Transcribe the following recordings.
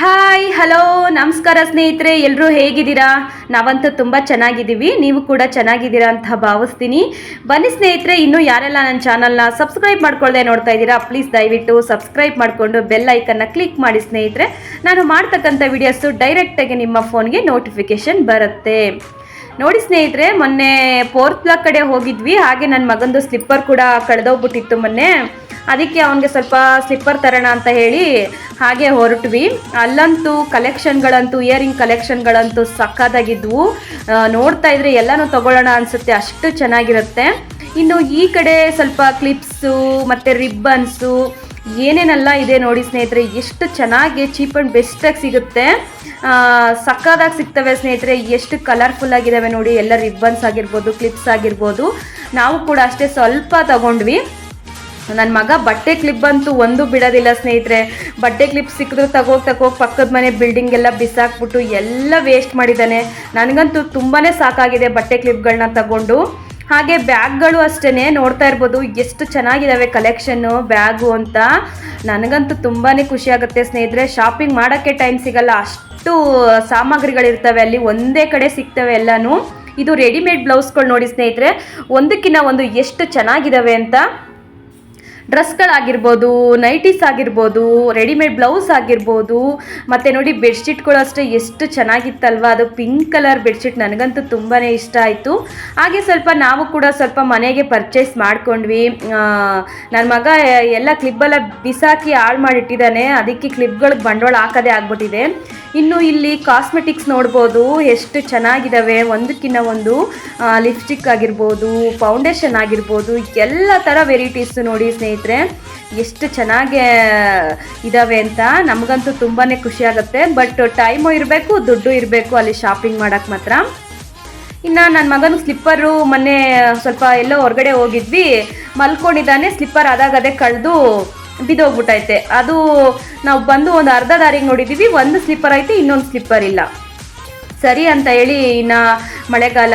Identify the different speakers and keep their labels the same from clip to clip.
Speaker 1: Hi, hello, ನಮಸ್ಕಾರ ಸ್ನೇಹಿತರೆ ಎಲ್ಲರೂ ಹೇಗಿದ್ದೀರಾ? ನಾವಂತೂ ತುಂಬ ಚೆನ್ನಾಗಿದ್ದೀವಿ, ನೀವು ಕೂಡ ಚೆನ್ನಾಗಿದ್ದೀರಾ ಅಂತ ಭಾವಿಸ್ತೀನಿ. ಬನ್ನಿ ಸ್ನೇಹಿತರೆ, ಇನ್ನೂ ಯಾರೆಲ್ಲ ನನ್ನ ಚಾನಲ್ನ ಸಬ್ಸ್ಕ್ರೈಬ್ ಮಾಡ್ಕೊಳ್ಳದೆ ನೋಡ್ತಾ ಇದ್ದೀರಾ ಪ್ಲೀಸ್ ದಯವಿಟ್ಟು ಸಬ್ಸ್ಕ್ರೈಬ್ ಮಾಡಿಕೊಂಡು ಬೆಲ್ ಐಕನ್ನ ಕ್ಲಿಕ್ ಮಾಡಿ ಸ್ನೇಹಿತರೆ. ನಾನು ಮಾಡ್ತಕ್ಕಂಥ ವಿಡಿಯೋಸು ಡೈರೆಕ್ಟಾಗಿ ನಿಮ್ಮ ಫೋನ್ಗೆ ನೋಟಿಫಿಕೇಶನ್ ಬರುತ್ತೆ. ನೋಡಿ ಸ್ನೇಹಿತರೆ, ಮೊನ್ನೆ ಫೋರ್ತ್ ಬ್ಲಾಕ್ ಕಡೆ ಹೋಗಿದ್ವಿ. ಹಾಗೆ ನನ್ನ ಮಗಂದು ಸ್ಲಿಪ್ಪರ್ ಕೂಡ ಕಳೆದೋಗ್ಬಿಟ್ಟಿತ್ತು ಮೊನ್ನೆ. ಅದಕ್ಕೆ ಅವನಿಗೆ ಸ್ವಲ್ಪ ಸ್ಲಿಪ್ಪರ್ ತರೋಣ ಅಂತ ಹೇಳಿ ಹಾಗೆ ಹೊರಟ್ವಿ. ಅಲ್ಲಂತೂ ಕಲೆಕ್ಷನ್ಗಳಂತೂ, ಇಯರಿಂಗ್ ಕಲೆಕ್ಷನ್ಗಳಂತೂ ಸಕ್ಕತ್ತಾಗಿದ್ವು ನೋಡ್ತಾ ಇದ್ರೆ ಎಲ್ಲನೂ ತಗೊಳ್ಳೋಣ ಅನಿಸುತ್ತೆ. ಅಷ್ಟು ಚೆನ್ನಾಗಿರುತ್ತೆ. ಇನ್ನು ಈ ಕಡೆ ಸ್ವಲ್ಪ ಕ್ಲಿಪ್ಸು ಮತ್ತು ರಿಬ್ಬನ್ಸು ಏನೇನೆಲ್ಲ ಇದೆ ನೋಡಿ ಸ್ನೇಹಿತರೆ. ಎಷ್ಟು ಚೆನ್ನಾಗಿ, ಚೀಪ್ ಆ್ಯಂಡ್ ಬೆಸ್ಟಾಗಿ ಸಿಗುತ್ತೆ. ಸಕ್ಕದಾಗಿ ಸಿಗ್ತವೆ ಸ್ನೇಹಿತರೆ, ಎಷ್ಟು ಕಲರ್ಫುಲ್ ಆಗಿದ್ದಾವೆ ನೋಡಿ. ಎಲ್ಲ ರಿಬ್ಬನ್ಸ್ ಆಗಿರ್ಬೋದು ಕ್ಲಿಪ್ಸ್ ಆಗಿರ್ಬೋದು. ನಾವು ಕೂಡ ಅಷ್ಟೇ ಸ್ವಲ್ಪ ತಗೊಂಡ್ವಿ. ನನ್ನ ಮಗ ಬಟ್ಟೆ ಕ್ಲಿಪ್ ಅಂತೂ ಒಂದು ಬಿಡೋದಿಲ್ಲ ಸ್ನೇಹಿತರೆ. ಬಟ್ಟೆ ಕ್ಲಿಪ್ ಸಿಕ್ಕಿದ್ರು ತಗೋಗಿ ತಗೋಗಿ ಪಕ್ಕದ ಮನೆ ಬಿಲ್ಡಿಂಗ್ ಎಲ್ಲ ಬಿಸಾಕ್ಬಿಟ್ಟು ಎಲ್ಲ ವೇಸ್ಟ್ ಮಾಡಿದ್ದಾನೆ. ನನಗಂತೂ ತುಂಬಾ ಸಾಕಾಗಿದೆ ಬಟ್ಟೆ ಕ್ಲಿಪ್ಗಳನ್ನ ತಗೊಂಡು. ಹಾಗೆ ಬ್ಯಾಗ್ಗಳು ಅಷ್ಟೇ ನೋಡ್ತಾ ಇರ್ಬೋದು. ಎಷ್ಟು ಚೆನ್ನಾಗಿದ್ದಾವೆ ಕಲೆಕ್ಷನ್ನು ಬ್ಯಾಗು ಅಂತ. ನನಗಂತೂ ತುಂಬಾ ಖುಷಿ ಆಗುತ್ತೆ ಸ್ನೇಹಿತರೆ. ಶಾಪಿಂಗ್ ಮಾಡೋಕ್ಕೆ ಟೈಮ್ ಸಿಗಲ್ಲ. ಅಷ್ಟು ಸಾಮಗ್ರಿಗಳಿರ್ತವೆ, ಅಲ್ಲಿ ಒಂದೇ ಕಡೆ ಸಿಗ್ತವೆ ಎಲ್ಲನೂ. ಇದು ರೆಡಿಮೇಡ್ ಬ್ಲೌಸ್ಗಳು ನೋಡಿ ಸ್ನೇಹಿತರೆ ಒಂದಕ್ಕಿಂತ ಒಂದು ಎಷ್ಟು ಚೆನ್ನಾಗಿದ್ದಾವೆ ಅಂತ ಡ್ರೆಸ್ಗಳಾಗಿರ್ಬೋದು, ನೈಟೀಸ್ ಆಗಿರ್ಬೋದು, ರೆಡಿಮೇಡ್ ಬ್ಲೌಸ್ ಆಗಿರ್ಬೋದು, ಮತ್ತು ನೋಡಿ ಬೆಡ್ಶೀಟ್ಗಳು ಅಷ್ಟೇ ಎಷ್ಟು ಚೆನ್ನಾಗಿತ್ತಲ್ವ? ಅದು ಪಿಂಕ್ ಕಲರ್ ಬೆಡ್ಶೀಟ್ ನನಗಂತೂ ತುಂಬಾ ಇಷ್ಟ ಆಯಿತು. ಹಾಗೆ ಸ್ವಲ್ಪ ನಾವು ಕೂಡ ಸ್ವಲ್ಪ ಮನೆಗೆ ಪರ್ಚೇಸ್ ಮಾಡ್ಕೊಂಡ್ವಿ. ನನ್ನ ಮಗ ಎಲ್ಲ ಕ್ಲಿಪ್ಪೆಲ್ಲ ಬಿಸಾಕಿ ಹಾಳು ಮಾಡಿಟ್ಟಿದ್ದಾನೆ. ಅದಕ್ಕೆ ಕ್ಲಿಪ್ಗಳಿಗೆ ಬಂಡವಾಳ ಹಾಕೋದೇ ಆಗ್ಬಿಟ್ಟಿದೆ. ಇನ್ನು ಇಲ್ಲಿ ಕಾಸ್ಮೆಟಿಕ್ಸ್ ನೋಡ್ಬೋದು. ಎಷ್ಟು ಚೆನ್ನಾಗಿದ್ದಾವೆ ಒಂದಕ್ಕಿಂತ ಒಂದು ಲಿಪ್ಸ್ಟಿಕ್ ಆಗಿರ್ಬೋದು, ಫೌಂಡೇಶನ್ ಆಗಿರ್ಬೋದು, ಎಲ್ಲ ಥರ ವೆರೈಟೀಸ್ ನೋಡಿ ಸ್ನೇಹಿತರೆ. ಎಷ್ಟು ಚೆನ್ನಾಗಿ ಇದ್ದಾವೆ ಅಂತ ನಮಗಂತೂ ತುಂಬಾ ಖುಷಿ ಆಗುತ್ತೆ. ಬಟ್ ಟೈಮು ಇರಬೇಕು, ದುಡ್ಡು ಇರಬೇಕು ಅಲ್ಲಿ ಶಾಪಿಂಗ್ ಮಾಡೋಕ್ಕೆ ಮಾತ್ರ. ಇನ್ನು ನನ್ನ ಮಗನ ಸ್ಲಿಪ್ಪರು ಮೊನ್ನೆ ಸ್ವಲ್ಪ ಎಲ್ಲೋ ಹೊರಗಡೆ ಹೋಗಿದ್ವಿ. ಮಲ್ಕೊಂಡಿದ್ದಾನೆ ಸ್ಲಿಪ್ಪರ್ ಆದಾಗ ಅದೇ ಕಳೆದು ಬಿದ್ದೋಗ್ಬಿಟ್ಟೈತೆ ಅದು ನಾವು ಬಂದು ಒಂದು ಅರ್ಧ ದಾರಿಗೆ ನೋಡಿದ್ದೀವಿ ಒಂದು ಸ್ಲಿಪ್ಪರ್ ಐತೆ, ಇನ್ನೊಂದು ಸ್ಲಿಪ್ಪರ್ ಇಲ್ಲ. ಸರಿ ಅಂತ ಹೇಳಿ ಇನ್ನು ಮಳೆಗಾಲ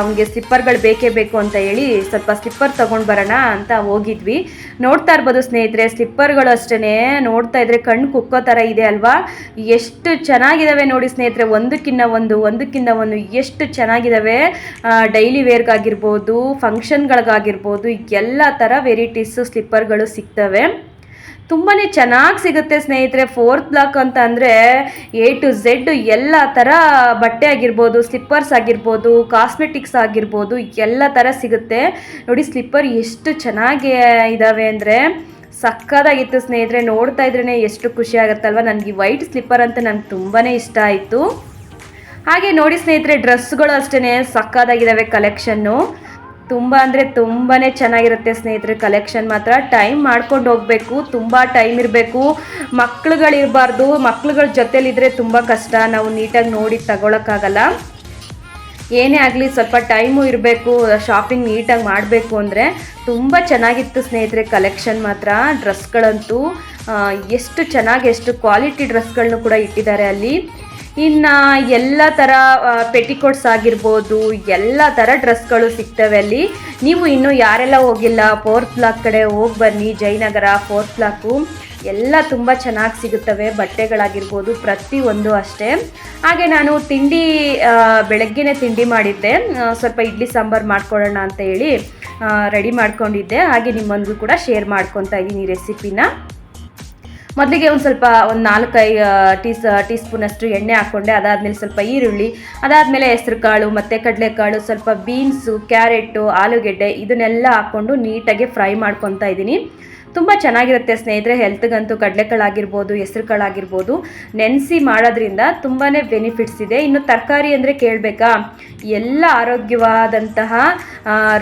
Speaker 1: ನಮಗೆ ಸ್ಲಿಪ್ಪರ್ಗಳು ಬೇಕೇ ಬೇಕು ಅಂತ ಹೇಳಿ ಸ್ವಲ್ಪ ಸ್ಲಿಪ್ಪರ್ ತೊಗೊಂಡು ಬರೋಣ ಅಂತ ಹೋಗಿದ್ವಿ. ನೋಡ್ತಾ ಇರ್ಬೋದು ಸ್ನೇಹಿತರೆ, ಸ್ಲಿಪ್ಪರ್ಗಳು ಅಷ್ಟೇ ನೋಡ್ತಾ ಇದ್ರೆ ಕಣ್ಣು ಕುಕ್ಕೋ ಥರ ಇದೆ ಅಲ್ವಾ? ಎಷ್ಟು ಚೆನ್ನಾಗಿದ್ದಾವೆ ನೋಡಿ ಸ್ನೇಹಿತರೆ ಒಂದಕ್ಕಿಂತ ಒಂದು ಒಂದಕ್ಕಿಂತ ಒಂದು ಎಷ್ಟು ಚೆನ್ನಾಗಿದ್ದಾವೆ ಡೈಲಿ ವೇರ್ಗಾಗಿರ್ಬೋದು ಫಂಕ್ಷನ್ಗಳಿಗಾಗಿರ್ಬೋದು ಎಲ್ಲ ಥರ ವೆರೈಟೀಸು ಸ್ಲಿಪ್ಪರ್ಗಳು ಸಿಗ್ತವೆ. ತುಂಬಾ ಚೆನ್ನಾಗಿ ಸಿಗುತ್ತೆ ಸ್ನೇಹಿತರೆ ಫೋರ್ತ್ ಬ್ಲಾಕ್ ಅಂತ ಅಂದರೆ ಎ ಟು ಝೆಡ್ ಎಲ್ಲ ಥರ ಬಟ್ಟೆ ಆಗಿರ್ಬೋದು ಸ್ಲಿಪ್ಪರ್ಸ್ ಆಗಿರ್ಬೋದು ಕಾಸ್ಮೆಟಿಕ್ಸ್ ಆಗಿರ್ಬೋದು, ಎಲ್ಲ ಥರ ಸಿಗುತ್ತೆ. ನೋಡಿ ಸ್ಲಿಪ್ಪರ್ ಎಷ್ಟು ಚೆನ್ನಾಗಿ ಇದ್ದಾವೆ ಅಂದರೆ ಸಕ್ಕದಾಗಿತ್ತು ಸ್ನೇಹಿತರೆ, ನೋಡ್ತಾ ಇದ್ರೇ ಎಷ್ಟು ಖುಷಿ ಆಗುತ್ತಲ್ವ? ನನಗೆ ವೈಟ್ ಸ್ಲಿಪ್ಪರ್ ಅಂತ ನನಗೆ ತುಂಬಾ ಇಷ್ಟ ಆಯಿತು. ಹಾಗೆ ನೋಡಿ ಸ್ನೇಹಿತರೆ ಡ್ರೆಸ್ಗಳು ಅಷ್ಟೇ ಸಕ್ಕದಾಗಿದ್ದಾವೆ ಕಲೆಕ್ಷನ್ನು ತುಂಬ ಅಂದರೆ ತುಂಬಾ ಚೆನ್ನಾಗಿರುತ್ತೆ ಸ್ನೇಹಿತರೆ ಕಲೆಕ್ಷನ್ ಮಾತ್ರ. ಟೈಮ್ ಮಾಡ್ಕೊಂಡು ಹೋಗಬೇಕು, ತುಂಬ ಟೈಮ್ ಇರಬೇಕು. ಮಕ್ಳುಗಳಿರಬಾರ್ದು, ಮಕ್ಳುಗಳ ಜೊತೆಲಿದ್ರೆ ತುಂಬ ಕಷ್ಟ. ನಾವು ನೀಟಾಗಿ ನೋಡಿ ತಗೊಳಕ್ಕಾಗಲ್ಲ. ಏನೇ ಆಗಲಿ ಸ್ವಲ್ಪ ಟೈಮು ಇರಬೇಕು ಶಾಪಿಂಗ್ ನೀಟಾಗಿ ಮಾಡಬೇಕು ಅಂದರೆ ತುಂಬ ಚೆನ್ನಾಗಿತ್ತು ಸ್ನೇಹಿತರೆ ಕಲೆಕ್ಷನ್ ಮಾತ್ರ. ಡ್ರೆಸ್ಗಳಂತೂ ಎಷ್ಟು ಚೆನ್ನಾಗಿ, ಎಷ್ಟು ಕ್ವಾಲಿಟಿ ಡ್ರೆಸ್ಗಳನ್ನೂ ಕೂಡ ಇಟ್ಟಿದ್ದಾರೆ ಅಲ್ಲಿ. ಇನ್ನು ಎಲ್ಲ ಥರ ಪೆಟಿಕೋಟ್ಸ್ ಆಗಿರ್ಬೋದು, ಎಲ್ಲ ಥರ ಡ್ರೆಸ್ಗಳು ಸಿಗ್ತವೆ ಅಲ್ಲಿ. ನೀವು ಇನ್ನೂ ಯಾರೆಲ್ಲ ಹೋಗಿಲ್ಲ, ಫೋರ್ತ್ ಬ್ಲಾಕ್ ಕಡೆ ಹೋಗಿ ಬನ್ನಿ ಜಯನಗರ ಫೋರ್ತ್ ಬ್ಲಾಕು. ಎಲ್ಲ ತುಂಬ ಚೆನ್ನಾಗಿ ಸಿಗುತ್ತವೆ, ಬಟ್ಟೆಗಳಾಗಿರ್ಬೋದು ಪ್ರತಿಯೊಂದು ಅಷ್ಟೇ. ಹಾಗೆ ನಾನು ತಿಂಡಿ ಬೆಳಗ್ಗೆನೇ ತಿಂಡಿ ಮಾಡಿದ್ದೆ. ಸ್ವಲ್ಪ ಇಡ್ಲಿ ಸಾಂಬಾರು ಮಾಡ್ಕೊಳ್ಳೋಣ ಅಂತ ಹೇಳಿ ರೆಡಿ ಮಾಡ್ಕೊಂಡಿದ್ದೆ. ಹಾಗೆ ನಿಮ್ಮೊಂದಿಗೂ ಕೂಡ ಶೇರ್ ಮಾಡ್ಕೊತಾ ಇದ್ದೀನಿ ರೆಸಿಪಿನ. ಮೊದಲಿಗೆ ಒಂದು ಸ್ವಲ್ಪ ಒಂದು ನಾಲ್ಕೈದು ಟೀ ಟೀ ಸ್ಪೂನಷ್ಟು ಎಣ್ಣೆ ಹಾಕ್ಕೊಂಡೆ ಅದಾದಮೇಲೆ ಸ್ವಲ್ಪ ಈರುಳ್ಳಿ, ಅದಾದಮೇಲೆ ಹೆಸ್ರು ಕಾಳು ಮತ್ತು ಕಡಲೆಕಾಳು, ಸ್ವಲ್ಪ ಬೀನ್ಸು, ಕ್ಯಾರೆಟು, ಆಲೂಗೆಡ್ಡೆ, ಇದನ್ನೆಲ್ಲ ಹಾಕ್ಕೊಂಡು ನೀಟಾಗಿ ಫ್ರೈ ಮಾಡ್ಕೊತಾ ಇದ್ದೀನಿ ತುಂಬ ಚೆನ್ನಾಗಿರುತ್ತೆ ಸ್ನೇಹಿತರೆ ಹೆಲ್ತ್ಗಂತೂ ಕಡಲೆಕಾಳಾಗಿರ್ಬೋದು ಹೆಸ್ರು ಕಾಳಾಗಿರ್ಬೋದು ನೆನೆಸಿ ಮಾಡೋದ್ರಿಂದ ತುಂಬಾ ಬೆನಿಫಿಟ್ಸ್ ಇದೆ. ಇನ್ನು ತರಕಾರಿ ಅಂದರೆ ಕೇಳಬೇಕಾ? ಎಲ್ಲ ಆರೋಗ್ಯವಾದಂತಹ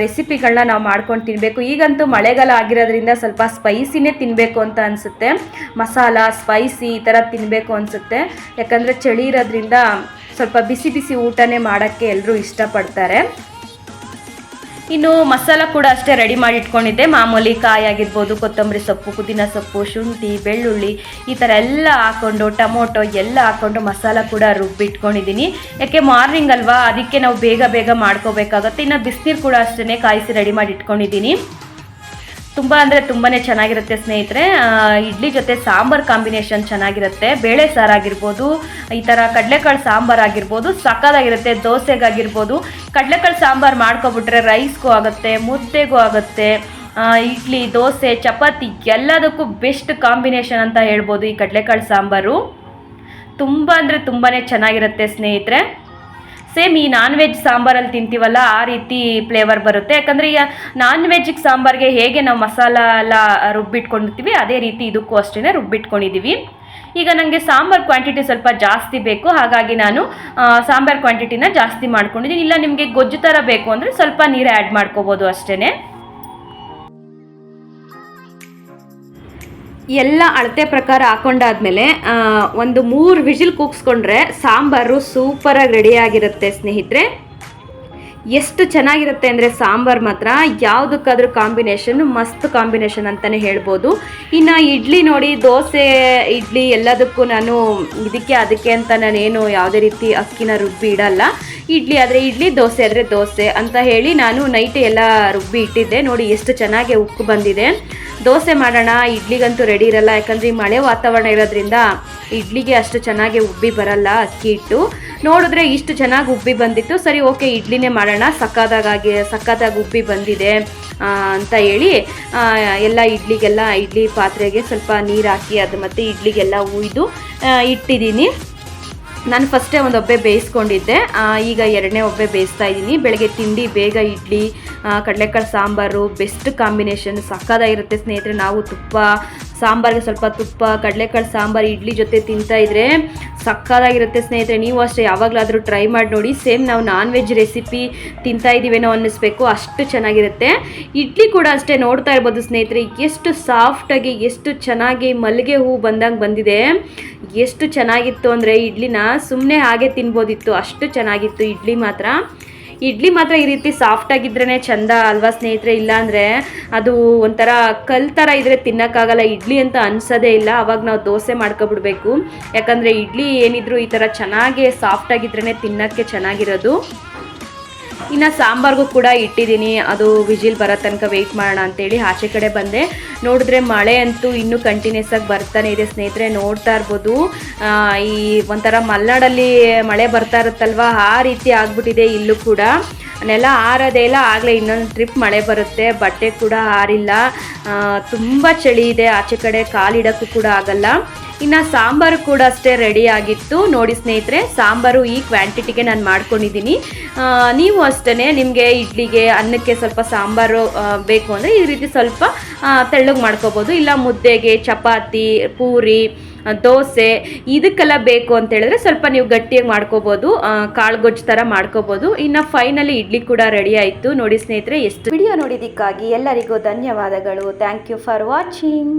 Speaker 1: ರೆಸಿಪಿಗಳನ್ನ ನಾವು ಮಾಡ್ಕೊಂಡು ತಿನ್ನಬೇಕು ಈಗಂತೂ ಮಳೆಗಾಲ ಆಗಿರೋದ್ರಿಂದ ಸ್ವಲ್ಪ ಸ್ಪೈಸಿನೇ ತಿನ್ನಬೇಕು ಅಂತ ಅನಿಸುತ್ತೆ. ಮಸಾಲ ಸ್ಪೈಸಿ ಈ ಥರ ತಿನ್ನಬೇಕು ಅನಿಸುತ್ತೆ. ಯಾಕಂದರೆ ಚಳಿ ಇರೋದ್ರಿಂದ ಸ್ವಲ್ಪ ಬಿಸಿ ಬಿಸಿ ಊಟನೇ ಮಾಡೋಕ್ಕೆ ಎಲ್ಲರೂ ಇಷ್ಟಪಡ್ತಾರೆ. ಇನ್ನು ಮಸಾಲ ಕೂಡ ಅಷ್ಟೇ ರೆಡಿ ಮಾಡಿ ಇಟ್ಕೊಂಡಿದ್ದೆ. ಮಾಮೂಲಿ ಕಾಯಿ ಆಗಿರ್ಬೋದು, ಕೊತ್ತಂಬರಿ ಸೊಪ್ಪು, ಪುದೀನ ಸೊಪ್ಪು, ಶುಂಠಿ, ಬೆಳ್ಳುಳ್ಳಿ ಈ ಥರ ಎಲ್ಲ ಹಾಕ್ಕೊಂಡು ಟೊಮೊಟೊ ಎಲ್ಲ ಹಾಕ್ಕೊಂಡು ಮಸಾಲ ಕೂಡ ರುಬ್ಬಿಟ್ಕೊಂಡಿದ್ದೀನಿ. ಯಾಕೆ ಮಾರ್ನಿಂಗ್ ಅಲ್ವಾ, ಅದಕ್ಕೆ ನಾವು ಬೇಗ ಬೇಗ ಮಾಡ್ಕೋಬೇಕಾಗತ್ತೆ. ಇನ್ನು ಬಿಸಿನೀರು ಕೂಡ ಅಷ್ಟೇ ಕಾಯಿಸಿ ರೆಡಿ ಮಾಡಿ ಇಟ್ಕೊಂಡಿದ್ದೀನಿ. ತುಂಬ ಅಂದರೆ ತುಂಬಾ ಚೆನ್ನಾಗಿರುತ್ತೆ ಸ್ನೇಹಿತರೆ. ಇಡ್ಲಿ ಜೊತೆ ಸಾಂಬಾರ್ ಕಾಂಬಿನೇಷನ್ ಚೆನ್ನಾಗಿರುತ್ತೆ. ಬೇಳೆ ಸಾರಾಗಿರ್ಬೋದು ಈ ಥರ ಕಡಲೆಕಾಳು ಸಾಂಬಾರ್ ಆಗಿರ್ಬೋದು ಸಕ್ಕದಾಗಿರುತ್ತೆ ದೋಸೆಗಾಗಿರ್ಬೋದು. ಕಡಲೆಕಾಳು ಸಾಂಬಾರು ಮಾಡ್ಕೊಬಿಟ್ರೆ ರೈಸ್ಗೂ ಆಗುತ್ತೆ, ಮುದ್ದೆಗೂ ಆಗುತ್ತೆ. ಇಡ್ಲಿ, ದೋಸೆ, ಚಪಾತಿ ಎಲ್ಲದಕ್ಕೂ ಬೆಸ್ಟ್ ಕಾಂಬಿನೇಷನ್ ಅಂತ ಹೇಳ್ಬೋದು ಈ ಕಡಲೆಕಾಳು ಸಾಂಬಾರು. ತುಂಬ ಅಂದರೆ ತುಂಬಾ ಚೆನ್ನಾಗಿರುತ್ತೆ ಸ್ನೇಹಿತರೆ. ಸೇಮ್ ಈ ನಾನ್ ವೆಜ್ ಸಾಂಬಾರಲ್ಲಿ ತಿಂತೀವಲ್ಲ, ಆ ರೀತಿ ಫ್ಲೇವರ್ ಬರುತ್ತೆ. ಯಾಕಂದರೆ ಈಗ ನಾನ್ ವೆಜ್ಗೆ ಸಾಂಬಾರ್ಗೆ ಹೇಗೆ ನಾವು ಮಸಾಲ ಎಲ್ಲ ರುಬ್ಬಿಟ್ಕೊಂಡಿರ್ತೀವಿ, ಅದೇ ರೀತಿ ಇದಕ್ಕೂ ಅಷ್ಟೇ ರುಬ್ಬಿಟ್ಕೊಂಡಿದ್ದೀವಿ ಈಗ ನನಗೆ ಸಾಂಬಾರ್ ಕ್ವಾಂಟಿಟಿ ಸ್ವಲ್ಪ ಜಾಸ್ತಿ ಬೇಕು, ಹಾಗಾಗಿ ನಾನು ಸಾಂಬಾರ್ ಕ್ವಾಂಟಿಟಿನ ಜಾಸ್ತಿ ಮಾಡ್ಕೊಂಡಿದ್ದೀನಿ ಇಲ್ಲ, ನಿಮಗೆ ಗೊಜ್ಜು ಥರ ಬೇಕು ಅಂದರೆ ಸ್ವಲ್ಪ ನೀರು ಆ್ಯಡ್ ಮಾಡ್ಕೋಬೋದು ಅಷ್ಟೇ ಎಲ್ಲ ಅಳತೆ ಪ್ರಕಾರ ಹಾಕೊಂಡಾದ್ಮೇಲೆ ಒಂದು ಮೂರು ವಿಜಿಲ್ ಕೂಗ್ಸ್ಕೊಂಡ್ರೆ ಸಾಂಬಾರು ಸೂಪರಾಗಿ ರೆಡಿಯಾಗಿರುತ್ತೆ ಸ್ನೇಹಿತರೆ. ಎಷ್ಟು ಚೆನ್ನಾಗಿರುತ್ತೆ ಅಂದರೆ ಸಾಂಬಾರು ಮಾತ್ರ. ಯಾವುದಕ್ಕಾದ್ರೂ ಕಾಂಬಿನೇಷನ್ ಮಸ್ತ್ ಕಾಂಬಿನೇಷನ್ ಅಂತಲೇ ಹೇಳ್ಬೋದು. ಇನ್ನು ಇಡ್ಲಿ ನೋಡಿ, ದೋಸೆ, ಇಡ್ಲಿ ಎಲ್ಲದಕ್ಕೂ ನಾನು ಇದಕ್ಕೆ, ಅದಕ್ಕೆ ಅಂತ ನಾನೇನು ಯಾವುದೇ ರೀತಿ ಅಕ್ಕಿನ ರುಬ್ಬಿ ಇಡಲ್ಲ. ಇಡ್ಲಿ ಆದರೆ ಇಡ್ಲಿ, ದೋಸೆ ಆದರೆ ದೋಸೆ ಅಂತ ಹೇಳಿ ನಾನು ನೈಟ್ ಎಲ್ಲ ರುಬ್ಬಿ ಇಟ್ಟಿದ್ದೆ. ನೋಡಿ ಎಷ್ಟು ಚೆನ್ನಾಗಿ ಉಕ್ಕು ಬಂದಿದೆ. ದೋಸೆ ಮಾಡೋಣ, ಇಡ್ಲಿಗಂತೂ ರೆಡಿ ಇರಲ್ಲ. ಯಾಕಂದರೆ ಈ ಮಳೆ ವಾತಾವರಣ ಇರೋದ್ರಿಂದ ಇಡ್ಲಿಗೆ ಅಷ್ಟು ಚೆನ್ನಾಗಿ ಉಬ್ಬಿ ಬರಲ್ಲ ಅಕ್ಕಿ ಹಿಟ್ಟು. ನೋಡಿದ್ರೆ ಇಷ್ಟು ಚೆನ್ನಾಗಿ ಉಬ್ಬಿ ಬಂದಿತ್ತು. ಸರಿ, ಓಕೆ, ಇಡ್ಲಿನೇ ಮಾಡೋಣ. ಸಕ್ಕದಾಗಿ ಸಕ್ಕದಾಗಿ ಉಬ್ಬಿ ಬಂದಿದೆ ಅಂತ ಹೇಳಿ ಎಲ್ಲ ಇಡ್ಲಿಗೆಲ್ಲ, ಇಡ್ಲಿ ಪಾತ್ರೆಗೆ ಸ್ವಲ್ಪ ನೀರು ಹಾಕಿ ಅದು ಮತ್ತು ಇಡ್ಲಿಗೆಲ್ಲ ಉಯ್ದು ಇಟ್ಟಿದ್ದೀನಿ. ನಾನು ಫಸ್ಟೇ ಒಂದು ಒಬ್ಬೆ ಬೇಯಿಸ್ಕೊಂಡಿದ್ದೆ. ಈಗ ಎರಡನೇ ಒಬ್ಬೆ ಬೇಯಿಸ್ತಾ ಇದ್ದೀನಿ. ಬೆಳಗ್ಗೆ ತಿಂಡಿ ಬೇಗ ಇಡ್ಲಿ ಕಡಲೆಕಾಳು ಸಾಂಬಾರು ಬೆಸ್ಟ್ ಕಾಂಬಿನೇಷನ್ ಸಕ್ಕದಾಗಿರುತ್ತೆ ಸ್ನೇಹಿತರೆ. ನಾವು ತುಪ್ಪ ಸಾಂಬಾರಿಗೆ ಸ್ವಲ್ಪ ತುಪ್ಪ, ಕಡಲೆಕಾಳು ಸಾಂಬಾರು, ಇಡ್ಲಿ ಜೊತೆ ತಿಂತಾ ಇದ್ರೆ ಸಕ್ಕದಾಗಿರುತ್ತೆ ಸ್ನೇಹಿತರೆ. ನೀವು ಅಷ್ಟೇ ಯಾವಾಗಲಾದರೂ ಟ್ರೈ ಮಾಡಿ ನೋಡಿ. ಸೇಮ್ ನಾವು ನಾನ್ ವೆಜ್ ರೆಸಿಪಿ ತಿಂತಾ ಇದ್ದೀವೇನೋ ಅನ್ನಿಸ್ಬೇಕು, ಅಷ್ಟು ಚೆನ್ನಾಗಿರುತ್ತೆ. ಇಡ್ಲಿ ಕೂಡ ಅಷ್ಟೇ ನೋಡ್ತಾ ಇರ್ಬೋದು ಸ್ನೇಹಿತರೆ. ಎಷ್ಟು ಸಾಫ್ಟಾಗಿ ಎಷ್ಟು ಚೆನ್ನಾಗಿ ಮಲ್ಲಿಗೆ ಹೂ ಬಂದಂಗೆ ಬಂದಿದೆ. ಎಷ್ಟು ಚೆನ್ನಾಗಿತ್ತು ಅಂದರೆ ಇಡ್ಲಿನ ಸುಮ್ಮನೆ ಹಾಗೆ ತಿನ್ಬೋದಿತ್ತು. ಅಷ್ಟು ಚೆನ್ನಾಗಿತ್ತು ಇಡ್ಲಿ ಮಾತ್ರ. ಇಡ್ಲಿ ಮಾತ್ರ ಈ ರೀತಿ ಸಾಫ್ಟ್ ಆಗಿದ್ರೇ ಚಂದ ಅಲ್ವಾ ಸ್ನೇಹಿತರೆ? ಇಲ್ಲ ಅಂದ್ರೆ ಅದು ಒಂಥರ ಕಲ್ ಥರ ಇದ್ರೆ ತಿನ್ನೋಕ್ಕಾಗಲ್ಲ. ಇಡ್ಲಿ ಅಂತ ಅನ್ಸೋದೇ ಇಲ್ಲ. ಅವಾಗ ನಾವು ದೋಸೆ ಮಾಡ್ಕೊಬಿಡ್ಬೇಕು. ಯಾಕಂದರೆ ಇಡ್ಲಿ ಏನಿದ್ರು ಈ ಥರ ಚೆನ್ನಾಗಿ ಸಾಫ್ಟ್ ಆಗಿದ್ರೇ ತಿನ್ನೋಕ್ಕೆ ಚೆನ್ನಾಗಿರೋದು. ಇನ್ನು ಸಾಂಬಾರ್ಗೂ ಕೂಡ ಇಟ್ಟಿದ್ದೀನಿ. ಅದು ವಿಜಿಲ್ ಬರೋ ತನಕ ವೆಯ್ಟ್ ಮಾಡೋಣ ಅಂತೇಳಿ ಆಚೆ ಕಡೆ ಬಂದೆ. ನೋಡಿದ್ರೆ ಮಳೆ ಅಂತೂ ಇನ್ನೂ ಕಂಟಿನ್ಯೂಸ್ ಆಗಿ ಬರ್ತಾನೆ ಇದೆ ಸ್ನೇಹಿತರೆ, ನೋಡ್ತಾ ಇರ್ಬೋದು. ಈ ಒಂಥರ ಮಲೆನಾಡಲ್ಲಿ ಮಳೆ ಬರ್ತಾ ಇರುತ್ತಲ್ವ? ಆ ರೀತಿ ಆಗ್ಬಿಟ್ಟಿದೆ ಇಲ್ಲೂ ಕೂಡ. ನೆಲ ಆರೋದೇ ಇಲ್ಲ, ಆಗಲೇ ಇನ್ನೊಂದು ಟ್ರಿಪ್ ಮಳೆ ಬರುತ್ತೆ. ಬಟ್ಟೆ ಕೂಡ ಆರಿಲ್ಲ. ತುಂಬ ಚಳಿ ಇದೆ. ಆಚೆ ಕಡೆ ಕಾಲಿಡೋಕ್ಕೂ ಕೂಡ ಆಗಲ್ಲ. ಇನ್ನು ಸಾಂಬಾರು ಕೂಡ ಅಷ್ಟೇ ರೆಡಿ ಆಗಿತ್ತು ನೋಡಿ ಸ್ನೇಹಿತರೆ, ಸಾಂಬಾರು ಈ ಕ್ವಾಂಟಿಟಿಗೆ ನಾನು ಮಾಡ್ಕೊಂಡಿದ್ದೀನಿ. ನೀವು ಅಷ್ಟೇ ನಿಮಗೆ ಇಡ್ಲಿಗೆ, ಅನ್ನಕ್ಕೆ ಸ್ವಲ್ಪ ಸಾಂಬಾರು ಬೇಕು ಅಂದರೆ ಈ ರೀತಿ ಸ್ವಲ್ಪ ತೆಳ್ಳಗೆ ಮಾಡ್ಕೋಬೋದು. ಇಲ್ಲ ಮುದ್ದೆಗೆ ಚಪಾತಿ, ಪೂರಿ ದೋಸೆ, ಇದಕ್ಕೆಲ್ಲ ಬೇಕು ಅಂತ ಹೇಳಿದ್ರೆ ಸ್ವಲ್ಪ ನೀವು ಗಟ್ಟಿಯಾಗಿ ಮಾಡ್ಕೋಬೋದು. ಕಾಳು ಗೊಜ್ಜು ಥರ ಮಾಡ್ಕೋಬೋದು. ಇನ್ನು ಫೈನಲಿ ಇಡ್ಲಿ ಕೂಡ ರೆಡಿ ಆಯಿತು. ನೋಡಿ ಸ್ನೇಹಿತರೆ, ಎಷ್ಟು ವಿಡಿಯೋ ನೋಡಿದ್ದಕ್ಕಾಗಿ ಎಲ್ಲರಿಗೂ ಧನ್ಯವಾದಗಳು. Thank you for watching.